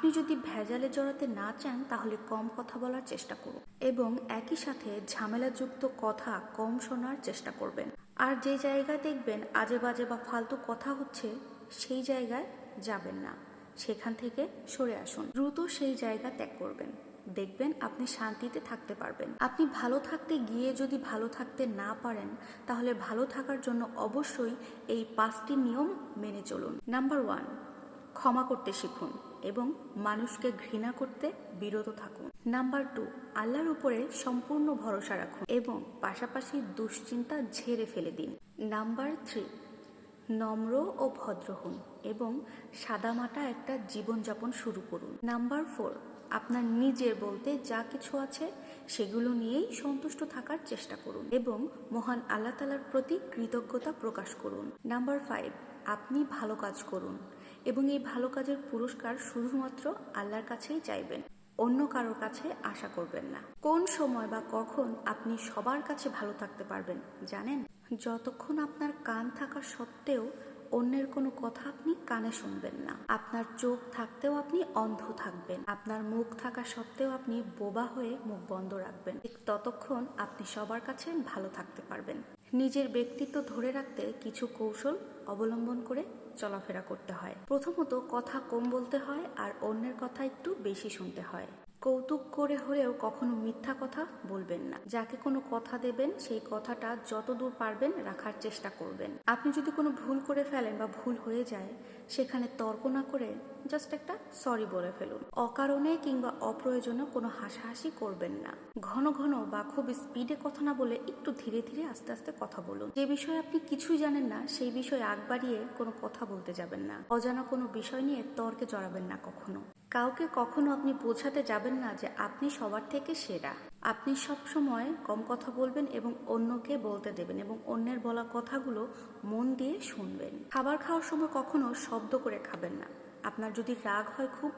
আপনি যদি ভেজালে জড়াতে না চান, তাহলে কম কথা বলার চেষ্টা করুন এবং একই সাথে ঝামেলাযুক্ত কথা কম শোনার চেষ্টা করবেন। আর যে জায়গায় দেখবেন আজে বাজে বা ফালতু কথা হচ্ছে, সেই জায়গায় যাবেন না। সেখান থেকে সরে আসুন। দ্রুত সেই জায়গা ত্যাগ করবেন। দেখবেন আপনি শান্তিতে থাকতে পারবেন। আপনি ভালো থাকতে গিয়ে যদি ভালো থাকতে না পারেন, তাহলে ভালো থাকার জন্য অবশ্যই এই পাঁচটি নিয়ম মেনে চলুন। নাম্বার ওয়ান, ক্ষমা করতে শিখুন। এবং মানুষকে ঘৃণা করতে বিরত থাকুন। নাম্বার টু, আল্লাহর উপরে সম্পূর্ণ ভরসা রাখুন এবং পাশাপাশি দুশ্চিন্তা ঝেড়ে ফেলে দিন। নাম্বার থ্রি, নম্র ও ভদ্র হন এবং সাদামাটা একটা জীবনযাপন শুরু করুন। নাম্বার ফোর, আপনার নিজের বলতে যা কিছু আছে সেগুলো নিয়েই সন্তুষ্ট থাকার চেষ্টা করুন এবং মহান আল্লাহ তালার প্রতি কৃতজ্ঞতা প্রকাশ করুন। নাম্বার ফাইভ আপনি ভালো কাজ করুন এবং এই ভালো কাজের পুরস্কার শুধুমাত্র আল্লাহর কাছেই চাইবেন, অন্য কারোর কাছে আশা করবেন না। কোন সময় বা কখন আপনি সবার কাছে ভালো থাকতে পারবেন জানেন? যতক্ষণ আপনার কান থাকা সত্ত্বেও অন্যের কোনো কথা আপনি কানে শুনবেন না। আপনার চোখ থাকতেও আপনি অন্ধ থাকবেন। আপনার মুখ থাকা সত্ত্বেও আপনি বোবা হয়ে মুখ বন্ধ রাখবেন। ঠিক ততক্ষণ আপনি সবার কাছে ভালো থাকতে পারবেন। নিজের ব্যক্তিত্ব ধরে রাখতে কিছু কৌশল অবলম্বন করে চলাফেরা করতে হয়। প্রথমত কথা কম বলতে হয় আর অন্যের কথা একটু বেশি শুনতে হয়। কৌতুক করে হলেও কখনো মিথ্যা কথা বলবেন না। যাকে কোনো কথা দেবেন, সেই কথাটা যতদূর পারবেন রাখার চেষ্টা করবেন। আপনি যদি কোনো ভুল করে ফেলেন বা ভুল হয়ে যায়, সেখানে তর্ক না করে জাস্ট একটা সরি বলে ফেলুন। অকারণে কিংবা অপ্রয়োজনে কোনো হাসাহাসি করবেন না। ঘন ঘন বা খুব স্পিডে কথা না বলে একটু ধীরে ধীরে আস্তে আস্তে কথা বলুন। যে বিষয়ে আপনি কিছুই জানেন না, সেই বিষয়ে আগ বাড়িয়ে কোনো কথা বলতে যাবেন না। অজানা কোনো বিষয় নিয়ে তর্কে জড়াবেন না কখনো। কাউকে কখনো আপনি বোঝাতে যাবেন না যে আপনি সবার থেকে সেরা। আপনি সব সময় কম কথা বলবেন এবং অন্যকে বলতে দেবেন এবং অন্যের বলা কথাগুলো মন দিয়ে শুনবেন। খাবার খাওয়ার সময় কখনো শব্দ করে খাবেন না। আপনার যদি রাগ হয় খুব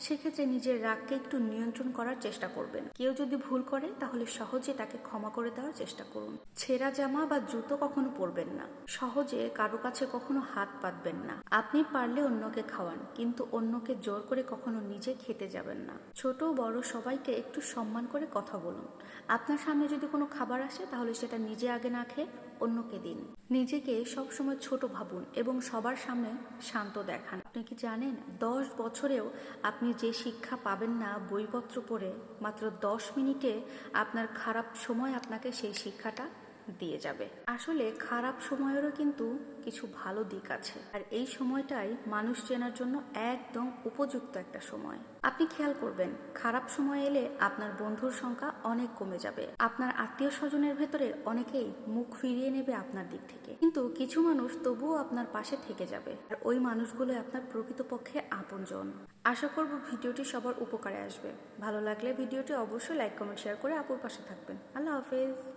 সেক্ষেত্রে নিজের রাগকে একটু নিয়ন্ত্রণ করার চেষ্টা করবেন। কেউ যদি ভুল করে, তাহলে সহজে তাকে ক্ষমা করে দেওয়ার চেষ্টা করুন। ছেঁড়া জামা বা জুতো কখনো পরবেন না। সহজে কারও কাছে কখনো হাত পাতবেন না। আপনি পারলে অন্যকে খাওয়ান, কিন্তু অন্যকে জোর করে কখনো নিজে খেতে যাবেন না। ছোট বড় সবাইকে একটু সম্মান করে কথা বলুন। আপনার সামনে যদি কোনো খাবার আসে, তাহলে সেটা নিজে আগে না খেয়ে অন্যকে দিন। নিজেকে সবসময় ছোট ভাবুন এবং সবার সামনে শান্ত দেখান। আপনি কি জানেন, দশ বছরেও আপনি যে শিক্ষা পাবেন না বইপত্র পড়ে, মাত্র দশ মিনিটে আপনার খারাপ সময় আপনাকে সেই শিক্ষাটা দিয়ে যাবে। আসলে খারাপ সময়েরও কিন্তু কিছু ভালো দিক আছে। আর এই সময়টাই মানুষ চেনার জন্য একদম উপযুক্ত একটা সময়। আপনি খেয়াল করবেন, খারাপ সময় এলে আপনার বন্ধুর সংখ্যা অনেক কমে যাবে। আপনার আত্মীয় স্বজনের ভেতরে অনেকেই মুখ ফিরিয়ে নেবে আপনার দিক থেকে। কিন্তু কিছু মানুষ তবুও আপনার পাশে থেকে যাবে। আর ওই মানুষগুলো আপনার প্রকৃতপক্ষে আপনজন। আশা করব ভিডিওটি সবার উপকারে আসবে। ভালো লাগলে ভিডিওটি অবশ্যই লাইক কমেন্ট শেয়ার করে আপুর পাশে থাকবেন। আল্লাহ হাফেজ।